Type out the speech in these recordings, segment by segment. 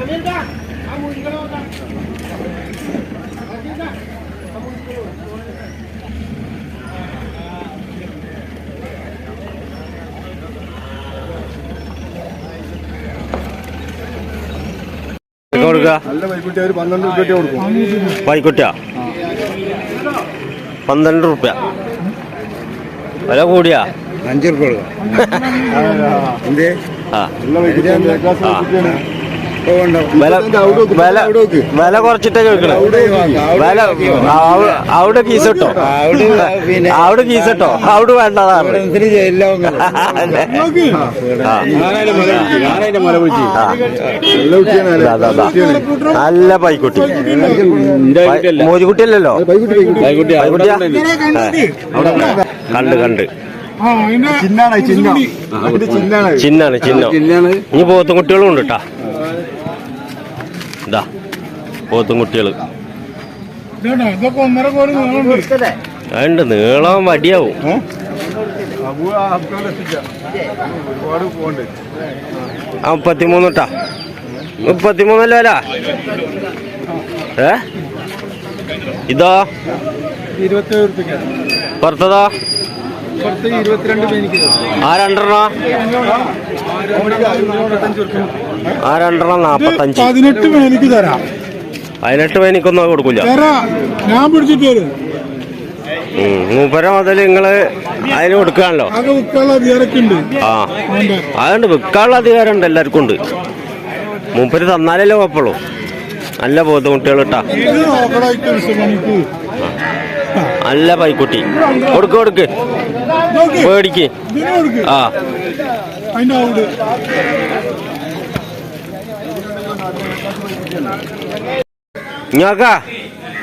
Aminda, kamu ikut orang. Aminda, kamu ikut. കൊടുക്കുക? നല്ല ഒരു പന്ത്രണ്ട് കൊടുക്കും. റുപ്യ വില കൂടിയാ? അഞ്ചു റുപ്യ കൊടുക്കുക ആ. വില കുറച്ചിട്ടേ വില കുറച്ചിട്ടാ ചോദിക്കണേ. വില അവ- അവിടെ കീസ് ഇട്ടോ? അവിടെ കീസ് ഇട്ടോ? അവിടെ വേണ്ടതാണ്. നല്ല പൈക്കുട്ടി. മോജിക്കുട്ടിയല്ലല്ലോ പൈക്കുട്ടിയാ? ആ. കണ്ട് കണ്ട്. ചിന്നാണ് ചിന്നാണ്. ചിന്നാണ്. ഇനി പോത്തും കുട്ടികളും ഉണ്ട് കേട്ടാ പോത്തും കുട്ടികൾ ഇതൊക്കെ ഒന്നര കോടി നീളമുണ്ട്. അതുണ്ട് നീളം വടിയാവും ആ മുപ്പത്തിമൂന്ന് ഇട്ടാ മുപ്പത്തിമൂന്നല്ലോ അല്ല ഏ? ഇതോ? പുറത്തതോ? ആ രണ്ടെണ്ണോ? ആ രണ്ടെണ്ണം നാപ്പത്തഞ്ച്. പതിനെട്ട് മേനിക്ക് തരാം. പതിനെട്ട് പേനിക്കൊന്നും കൊടുക്കില്ല ഞാൻ പിടിച്ചിട്ട് വരും. മൂപ്പര മുതൽ നിങ്ങൾ അതിന് ഉണ്ട് ആ. അതുകൊണ്ട് വിൽക്കാനുള്ള അധികാരം ഉണ്ട് എല്ലാവർക്കും ഉണ്ട്. മൂപ്പര് തന്നാലല്ലേ കുഴപ്പമുള്ളൂ. നല്ല നമുക്ക് നല്ല പൈക്കുട്ടി. കൊടുക്ക് കൊടുക്ക്. പേടിക്ക്. ആ. ഇങ്ങോക്കാ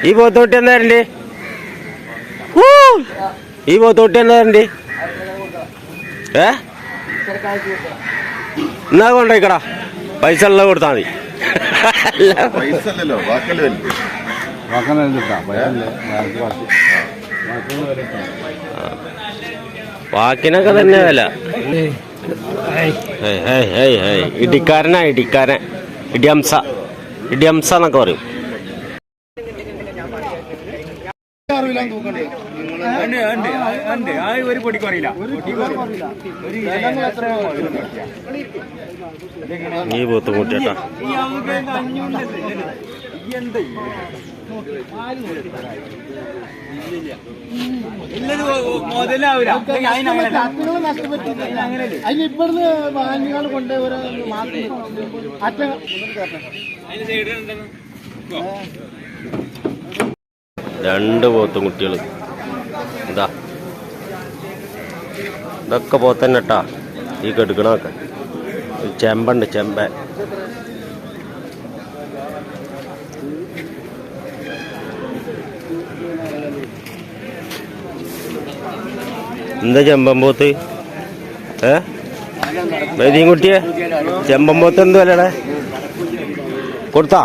ഈ പോത്തോട്ടി എന്താ വരണ്ട്! ഈ പോത്തോട്ടി എന്താ വരണ്ട്? ഏ? എന്നാ കൊണ്ടോയിക്കടാ? പൈസ ഉള്ളത് കൊടുത്താൽ മതി. വാക്കിനൊക്കെ തന്നെ വില. ഇടിക്കാരനാ ഇടിക്കാരൻ. ഇടിയംസ. ഇടിയംസ എന്നൊക്കെ പറയും. ഈ പോത്ത് കൂട്ടിയട്ടാ അതിന് ഇവിടുന്ന് വാങ്ങികൾ കൊണ്ട് ഒരു അറ്റ രണ്ട് പോത്തും കുട്ടികൾ എന്താ ഇതൊക്കെ പോത്തന്നെ ഇട്ടാ ഈ കെടുക്കണൊക്കെ ചെമ്പുണ്ട് ചെമ്പ എന്താ ചെമ്പൻ പോത്ത്? ഏ? വൈദ്യം കുട്ടിയെ? ചെമ്പൻ പോത്ത് എന്ത് വിലയുടെ കൊടുത്താ?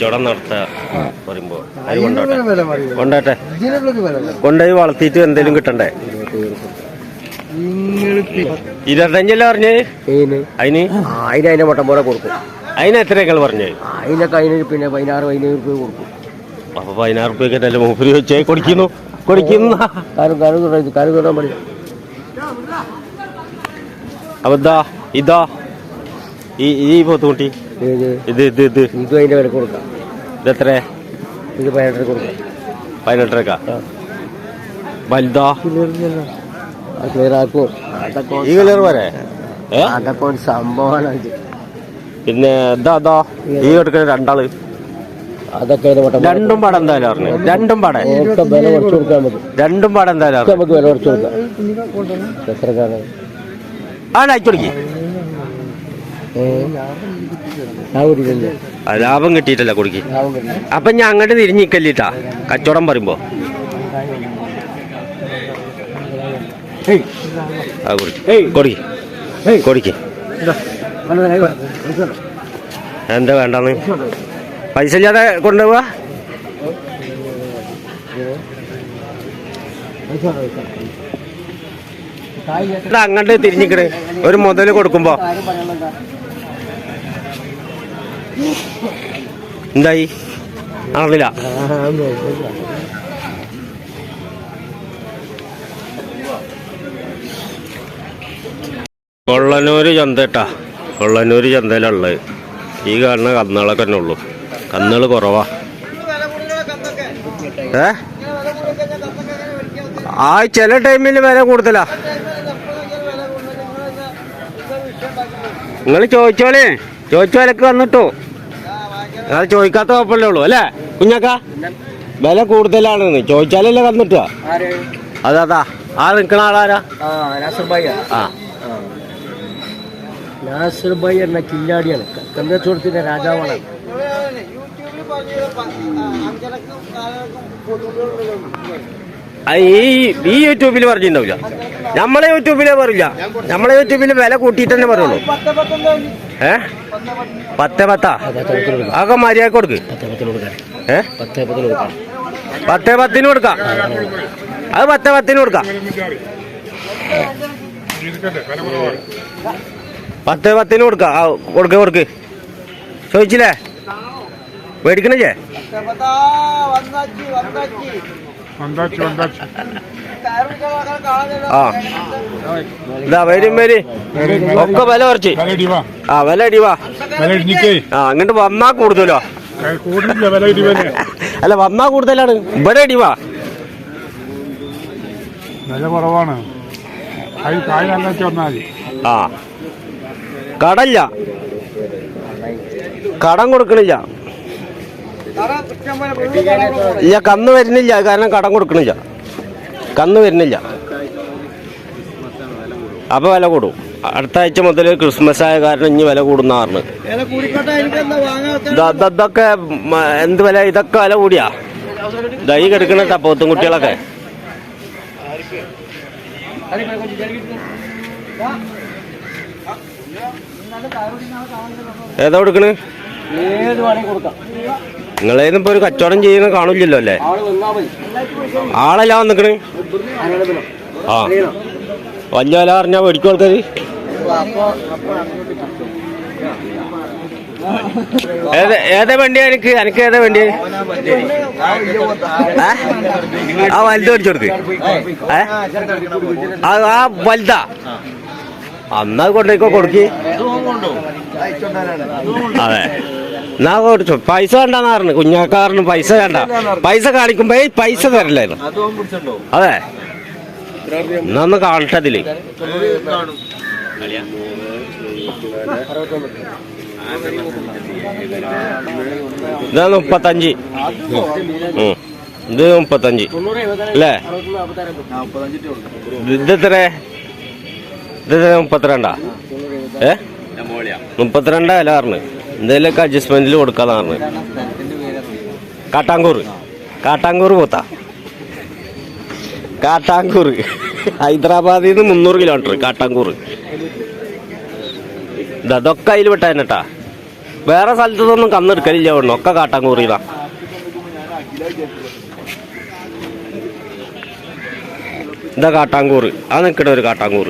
ചുടം നടത്തുക പറയുമ്പോ അത് കൊണ്ടോട്ടെ. കൊണ്ടോട്ടെ. കൊണ്ടുപോയി വളർത്തിയിട്ട് എന്തെങ്കിലും കിട്ടണ്ടേ? ഇരുപത്തഞ്ചല്ലേ പറഞ്ഞ്? അതിന്? അതിന് അതിന്റെ മുട്ടം പോലെ കൊടുക്കും. അതിന് എത്ര പറഞ്ഞേ? പറഞ്ഞ് അതിനൊക്കെ അതിന് പിന്നെ പതിനാറ് പതിനേഴ് രൂപ കൊടുക്കും. അപ്പൊ പതിനാറ് റുപ്യക്ക് നല്ല മൂപ്പര് വെച്ചേ കൊടുക്കുന്നു കൊടുക്കുന്ന. അപ്പൊ ഇതാ ഇതാ. ഈ ഈ പോത്തുകുട്ടി. ഇത് ഇത് ഇത് ഇത്. ഇത് അതിന്റെ വില കൊടുക്കാം. ഇതെത്ര ഇത് പതിനെട്ടര കൊടുക്കാം. പതിനെട്ടരക്ക വലുതാ? ക്ലിയർ ആക്കും ഈ വരെ? ഏ? അതൊക്കെ ഒരു സംഭവമാണ് പിന്നെ ഇതാ ഇതാ. ഈ എടുക്കുന്ന രണ്ടാൾ. അതൊക്കെ രണ്ടും പടം എന്തായാലും പറഞ്ഞു രണ്ടും പടം. ഒക്കെ വില കുറച്ച് കൊടുക്കാൻ രണ്ടും പടം എന്തായാലും നമുക്ക് വില കുറച്ച് കൊടുക്കാം. എത്ര ആ അയച്ചുകൊടുക്കി ഞാൻ കുടിക്കണ്ടേ ലാഭം കിട്ടിയിട്ടല്ല കുടുക്കി. അപ്പൊ ഞാൻ അങ്ങോട്ട് തിരിഞ്ഞിക്കല്ലിട്ടാ. കച്ചവടം പറയുമ്പോ. കൊടുക്കി. കൊടുക്കി. എന്താ? വേണ്ടെന്ന്? പൈസ ഇല്ലാതെ കൊണ്ടുപോവാ? അങ്ങോട്ട് തിരിഞ്ഞിക്കണ്. ഒരു മുതൽ കൊടുക്കുമ്പോ. എന്തായി? അറിയില്ല കൊള്ളനൂര് ചന്തട്ടാ. കൊള്ളനൂര് ചന്തയിലുള്ളത് ഈ കാണുന്ന കന്നുകളൊക്കെ തന്നെ ഉള്ളു. കന്നുകൾ കുറവാ. ഏ? ആ ചില ടൈമിൽ വില കൂടുതലാ. നിങ്ങൾ ചോദിച്ചോളേ. ചോദിച്ചോലൊക്കെ വന്നിട്ടോ. നിങ്ങൾ ചോദിക്കാത്ത കുഴപ്പമല്ലേ ഉള്ളൂ അല്ലേ? കുഞ്ഞക്ക വില കൂടുതലാണെന്ന് ചോദിച്ചാലല്ലേ കന്നിട്ടുക അതാ അതാ. ആ നിൽക്കണ ആളാരാ ആ നാസർ ഭായി എന്ന കില്ലാടിയാണ്. കന്തച്ചോടത്തിന്റെ രാജാവാണ്. ഈ ഈ യൂട്യൂബിൽ പറഞ്ഞിട്ടുണ്ടാവില്ല. നമ്മളെ യൂട്യൂബിലെ പറയില്ല നമ്മളെ യൂട്യൂബിൽ വില കൂട്ടിയിട്ട് തന്നെ പറയുള്ളൂ ഏ? പത്ത് പത്താ? അതൊക്കെ മര്യാദ കൊടുക്ക്. പത്ത് പത്തിന് കൊടുക്കാൻ ഏ? പത്ത് പത്തിന് കൊടുക്കാൻ പത്ത് പത്തിന് കൊടുക്കാം. അത് പത്ത് പത്തിന് കൊടുക്കാം. പത്ത് പത്തിന് കൊടുക്കാം. ആ കൊടുക്ക് കൊടുക്ക്. ചോദിച്ചില്ലേ? മേടിക്കണേ ആ. ഇതാ വരും വരും. ഒക്കെ വില കുറച്ച്. ആ വില അടിവാ ആ അങ്ങോട്ട് വന്നാ കൂടുതലോ? അല്ല വന്നാ കൂടുതലാണ്. ഇവിടെ അടിവാ വില കുറവാണ്. ആ. കടല്ല. കടം കൊടുക്കണില്ല. ഇല്ല കന്ന് വരുന്നില്ല. കാരണം കടം കൊടുക്കണില്ല. കന്ന് വരുന്നില്ല. അപ്പൊ വില കൂടും. അടുത്ത ആഴ്ച മുതൽ ക്രിസ്മസ് ആയ കാരണം ഇനി വില കൂടുന്ന ഇതൊക്കെ എന്ത് വില? ഇതൊക്കെ വില കൂടിയാ? ദൈ കെടുക്കണ പോത്തും കുട്ടികളൊക്കെ. ഏതാ കൊടുക്കണ്? ഏത് വേണമെങ്കിൽ കൊടുക്കാം. നിങ്ങളേന്നും ഇപ്പൊ ഒരു കച്ചവടം ചെയ്യുന്ന കാണില്ലല്ലോ അല്ലേ? ആളല്ല വന്നിക്കണ് ആ. വലിയ വില പറഞ്ഞാ മേടിക്കും ആൾക്കാര്. ഏത് വണ്ടി എനിക്ക്? എനിക്ക് ഏതാ വണ്ടി ആ വലുത് മേടിച്ചു കൊടുക്ക്. ആ ആ വലുതാ. അന്നാ കൊണ്ടേക്കോ കൊടുക്ക്. അതെ. എന്നാ കൊടുത്തു പൈസ വേണ്ടെന്ന് പറഞ്ഞു. കുഞ്ഞാക്കാരന് പൈസ വേണ്ട. പൈസ കാണിക്കുമ്പോ പൈസ തരില്ലായിരുന്നു. അതെ എന്നാ ഒന്ന് കാണട്ടെ അതിൽ ഇതാണ് മുപ്പത്തഞ്ച്. ഇത് മുപ്പത്തഞ്ച്. അല്ലേ? ഇത് എത്ര? ഇത് എത്ര? മുപ്പത്തിരണ്ടാ? ഏ? മുപ്പത്തിരണ്ടാ? വില പറഞ്ഞു. എന്തെങ്കിലുമൊക്കെ അഡ്ജസ്റ്റ്മെന്റിൽ കൊടുക്കാന്നാണ് കാട്ടാങ്കൂർ കാട്ടാങ്കൂർ പോത്താ. കാട്ടാങ്കൂർ ഹൈദരാബാദിൽ നിന്ന് മുന്നൂറ് കിലോമീറ്റർ കാട്ടാങ്കൂർ അതൊക്കെ അതിൽ വിട്ടാ വേറെ സ്ഥലത്തൊന്നും കന്നെടുക്കലില്ല വേണം ഒക്കെ കാട്ടാങ്കൂറിയതാ ഇതാ കാട്ടാങ്കൂർ ആ നിൽക്കണ ഒരു കാട്ടാങ്കൂർ